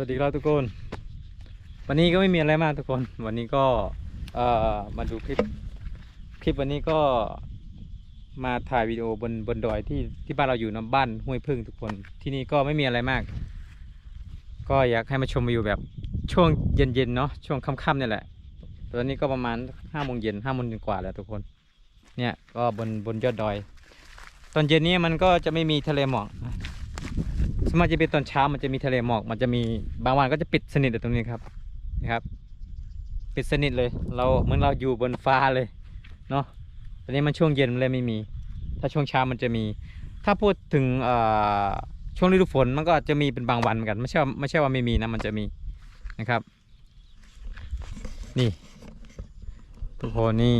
วัสดีครับทุกคน วันนี้ก็ไม่มีอะไรมากทุกคน วันนี้ก็เอ่อมาดูคลิป คลิปวันนี้ก็มาถ่ายวิดีโอบนบนดอยที่ที่บ้านเราอยู่นะบ้านห้วยพึ่งทุกคน ที่นี่ก็ไม่มีอะไรมาก ก็อยากให้มาชมวิวแบบช่วงเย็นๆเนาะ ช่วงค่ำๆเนี่ยแหละ ตอนนี้ก็ประมาณห้าโมงเย็นห้าโมงเย็นกว่าแล้วทุกคน เนี่ยก็บนบนยอดดอย ตอนเย็นนี้มันก็จะไม่มีทะเลหมอก สมมติจะเป็นตอนเช้ามันจะมีทะเลหมอก มันจะมีบางวันก็จะปิดสนิทอยู่ตรงนี้ครับนะครับ ปิดสนิทเลย เราเหมือนเราอยู่บนฟ้าเลยเนาะตอนนี้มันช่วงเย็นมันเลยไม่มี ถ้าช่วงเช้ามันจะมี ถ้าพูดถึงอ่อช่วงฤดูฝนมันก็จะมีเป็นบางวันเหมือนกันไม่ใช่ไม่ใช่ว่าไม่มีนะมันจะมีนะครับ นี่ทุกคนนี่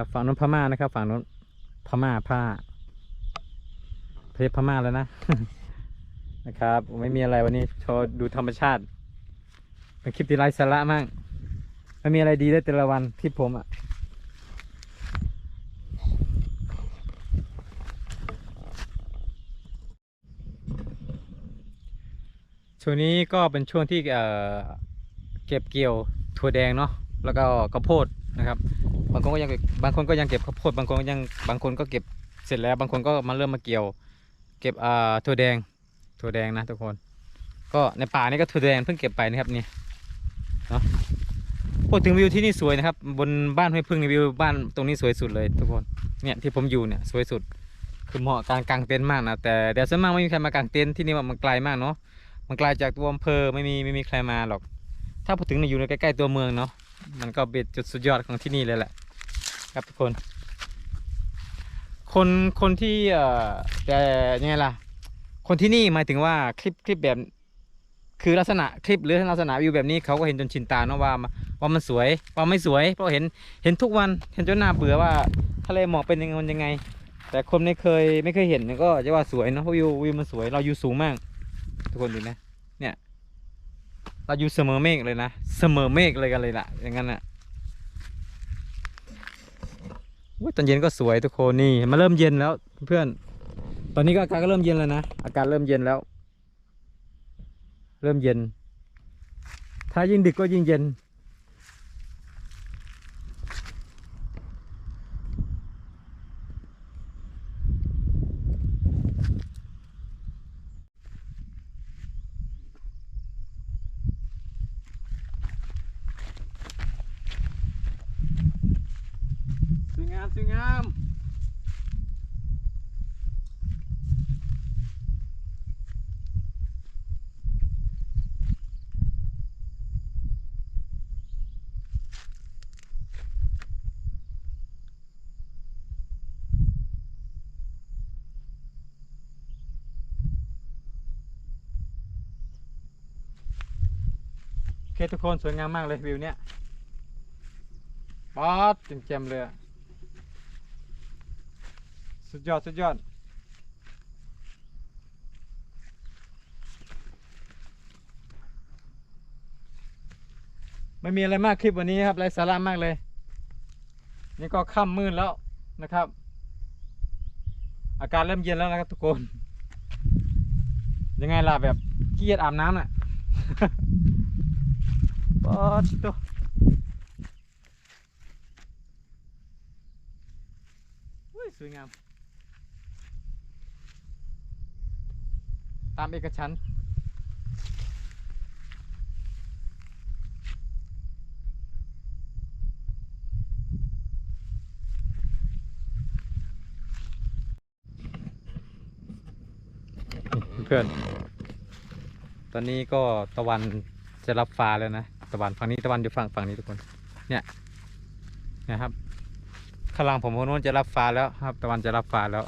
ครับฝั่งนู้นพม่านะครับ ฝั่งนู้นพม่าผ้าประเทศพม่าแล้วนะนะครับ ไม่มีอะไรวันนี้โชว์ดูธรรมชาติเป็นคลิปที่ไร้สาระมากไม่มีอะไรดีได้แต่ละวันที่ผมอะช่วงนี้ก็เป็นช่วงที่เเก็บเกี่ยวถั่วแดงเนาะแล้วก็ข้าวโพดนะครับ บางคนก็ยังบางคนก็ยังเก็บข้าวโพดบางคนก็ยังบางคนก็เก็บเสร็จแล้ว บางคนก็มาเริ่มมาเกี่ยว เก็บอ่าถั่วแดงถั่วแดงนะทุกคน ก็ในป่านี่ก็ถั่วแดงเพิ่งเก็บไปนะครับนี่เนาะพูดถึงวิวที่นี่สวยนะครับ บนบ้านห้วยพึ่งในวิวบ้านตรงนี้สวยสุดเลยทุกคนเนี่ยที่ผมอยู่เนี่ยสวยสุด คือเหมาะการกางเต็นท์มากนะแต่เดี๋ยวส่วนมากไม่มีใครมากางเต็นท์ที่นี่มันไกลมากเนาะมันไกลจากตัวอำเภอไม่มีไม่มีใครมาหรอก ถ้าพูดถึงในอยู่ในใกล้ๆตัวเมืองเนาะมันก็เป็นจุดสุดยอดของที่นี่เลยแหละ ครับทุกคน คนคนที่เอ่อแต่ยังไงล่ะ คนที่นี่หมายถึงว่าคลิปคลิปแบบ คือลักษณะคลิปหรือลักษณะวิวแบบนี้เขาก็เห็นจนชินตาเนาะว่าว่ามันสวยว่าไม่สวย เพราะเห็นเห็นทุกวันเห็นจนหน่าเบื่อว่าทะเลหมอกเป็นยังไงยังไง แต่คนไม่เคยไม่เคยเห็นก็จะว่าสวยเนาะเพราะวิววิวมันสวยเราอยู่สูงมาก ทุกคนดูนะ เนี่ย เราอยู่เสมอเมฆเลยนะเสมอเมฆเลยกันเลยล่ะอย่างนั้นน่ะ อุ๊ย ตอนเย็นก็สวยทุกคนนี่มาเริ่มเย็นแล้วเพื่อน ตอนนี้ก็อากาศก็เริ่มเย็นแล้วนะอากาศเริ่มเย็นแล้ว เริ่มเย็น ถ้ายิ่งดึกก็ยิ่งเย็น สวยงามโอเคทุกคนสวยงามมากเลยวิวเนี้ยป๊อดเจ็มๆเลย สุดยอด สุดยอด ไม่มีอะไรมากคลิปวันนี้ครับไร้สาระมากเลย นี่ก็ค่ำมืดแล้วนะครับ อากาศเริ่มเย็นแล้วนะครับทุกคน ยังไงล่ะแบบขี้เกียจอาบน้ำน่ะปอดตัวสวยงาม ตามเอกชันท์นี่เพื่อน ตอนนี้ก็ตะวันจะรับฟ้าแล้วนะ ตะวันฝั่งนี้ตะวันอยู่ฝั่งฝั่งนี้ทุกคน เนี่ยนะครับข้างหลังผมคนนู้นจะรับฟ้าแล้วครับ ตะวันจะรับฟ้าแล้ว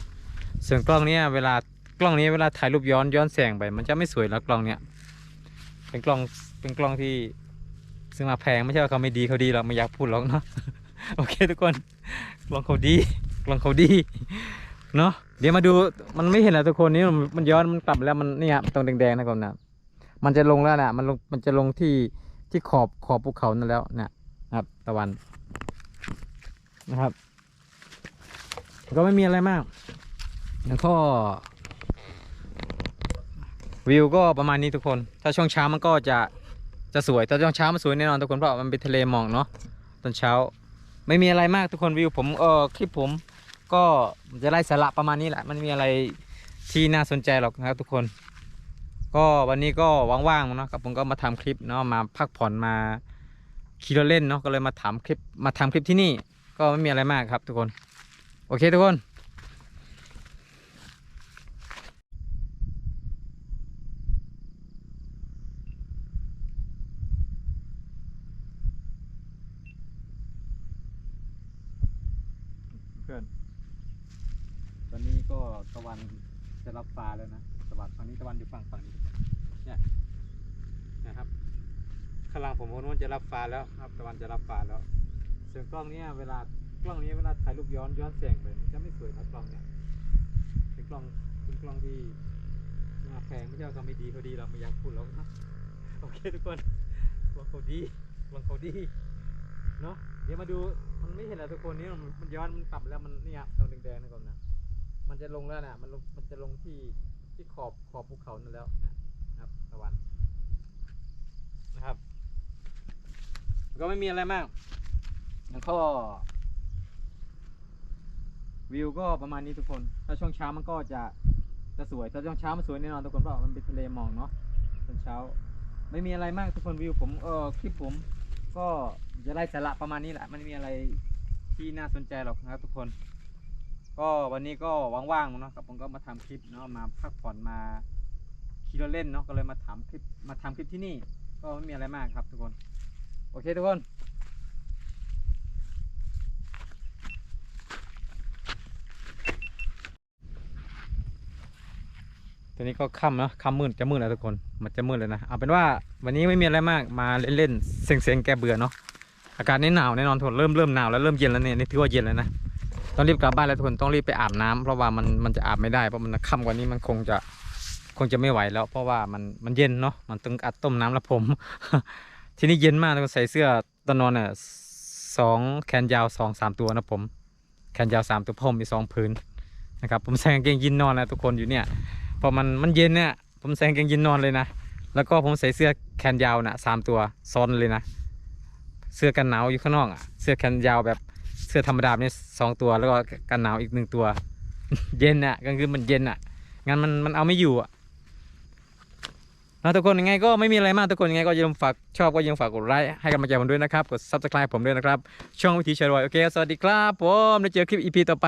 ส่วนกล้องเนี้ยเวลา ล้องนี้เวลาถ่ายรูปย้อนย้อนแสงไป มันจะไม่สวยแล้วกล้องเนี้ยเป็นกล้องเป็นกล้องที่ซึ่งมาแพงไม่ใช่ว่าเขาไม่ดีเขาดีหรอกไม่อยากพูดหรอกเนาะโอเคทุกคนกล้องเขาดีกล้องเขาดีเนาะเดี๋ยวมาดูมันไม่เห็นแล้วทุกคนนี่มันย้อนมันกลับแล้วมันนี่ฮะตรงแดงๆนะครับนะมันจะลงแล้วนะมันลงมันจะลงที่ที่ขอบขอบภูเขานั่นแล้วนะนะครับ ตะวันนะครับ ก็ไม่มีอะไรมากแล้วก็ วิวก็ประมาณนี้ทุกคน ถ้าช่วงเช้ามันก็จะจะสวยแต่ช่วงเช้ามันสวยแน่นอนทุกคนเพราะมันเป็นทะเลหมอกเนาะตอนเช้า ไม่มีอะไรมากทุกคนวิวผมเออคลิปผมก็จะไล่สาระประมาณนี้แหละ มันมีอะไรที่น่าสนใจหรอกนะครับทุกคน ก็วันนี้ก็ว่างๆเนาะกับผมก็มาทำคลิปเนาะมาพักผ่อนมาขี่รถเล่นเนาะก็เลยมาถามคลิปมาทำคลิปที่นี่ ก็ไม่มีอะไรมากครับทุกคน โอเคทุกคน พื่อนตอนนี้ก็ตะวันจะรับฟ้าแล้วนะตะวันฝั่งนี้ตะวันอยู่ฝั่งฝั่งนี้เนี่ยนะครับข้างหลังผมคนนู้นจะรับฟ้าแล้วครับตะวันจะรับฟ้าแล้วส่วนกล้องเนี้ยเวลากล้องนี้เวลาถ่ายรูปย้อนย้อนแสงไปมันจะไม่สวยนะกล้องเนี่ยเป็นกล้องเป็นกล้องที่หน้าแพงไม่ใช่เขาไม่ดีเขาดีเราไม่อยากพูดหรอกนะโอเคทุกคนกล้องเขาดีกล้องเขาดีเนาะ เดี๋ยวมาดูมันไม่เห็นแล้วทุกคนนี่มันย้อนมันต่ำแล้วมันเนี่ยตรงแดงๆนะก่อนนะมันจะลงแล้วนะมันลงมันจะลงที่ที่ขอบขอบภูเขานั่นแล้วนะครับตะวันนะครับ ก็ไม่มีอะไรมากแล้วก็วิวก็ประมาณนี้ทุกคน ถ้าช่วงเช้ามันก็จะจะสวย ถ้าช่วงเช้ามันสวยแน่นอนทุกคนเพราะมันเป็นทะเลหมอกเนาะตอนเช้า ไม่มีอะไรมากทุกคนวิวผมเออคลิปผม ก็จะไล่สาระประมาณนี้แหละ มันไม่มีอะไรที่น่าสนใจหรอกนะครับทุกคน ก็วันนี้ก็ว่างๆเนาะกับผมก็มาทำคลิปเนาะมาพักผ่อนมาขี่รถเล่นเนาะก็เลยมาทำคลิปมาทำคลิปที่นี่ ก็ไม่มีอะไรมากครับทุกคน โอเคทุกคน อนนี้ก็ค่ำเนอะค่ำมืดจะมืดแล้วทุกคน มันจะมืดเลยนะ เอาเป็นว่าวันนี้ไม่มีอะไรมาก มาเล่นๆเซ็งๆ แก้เบื่อเนาะ อากาศนี่หนาวแน่นอนทุกคนเริ่มเริ่มหนาวแล้วเริ่มเย็นแล้วเนี่ยนี่ถือว่าเย็นแล้วนะ ต้องรีบกลับบ้านแล้วทุกคนต้องรีบไปอาบน้ำเพราะว่ามันมันจะอาบไม่ได้เพราะมันค่ำกว่านี้มันคงจะคงจะไม่ไหวแล้ว เพราะว่ามันมันเย็นเนาะ มันต้องอัดต้มน้ำแล้วผม ที่นี่เย็นมากทุกคนใส่เสื้อตอนนอนเนี่ยสองแขนยาวสองสามตัวนะผม แขนยาวสามตัวพ่อมีสองพื้นนะครับ ผมใส่กางเกงยีนนอนนะทุกคนอยู่เนี่ย พอมันมันเย็นเนี่ย ผมใส่กางเกงยีนนอนเลยนะ แล้วก็ผมใส่เสื้อแขนยาวน่ะสามตัวซ้อนเลยนะ เสื้อกันหนาวอยู่ข้างนอกอะ เสื้อแขนยาวแบบเสื้อธรรมดาเนี่ยสองตัว แล้วก็กันหนาวอีกหนึ่งตัว เย็นอะกลางคืนมันเย็นอะ งั้นมันมันเอาไม่อยู่อะนะทุกคนยังไงก็ไม่มีอะไรมากทุกคนยังไงก็อย่าลืมฝากชอบก็อยังฝากกดไลค์ให้กำลังใจผมด้วยนะครับ กด subscribe ผมด้วยนะครับ ช่องวิธีชารวยโอเค สวัสดีครับผมแล้วเจอคลิป EP ต่อไป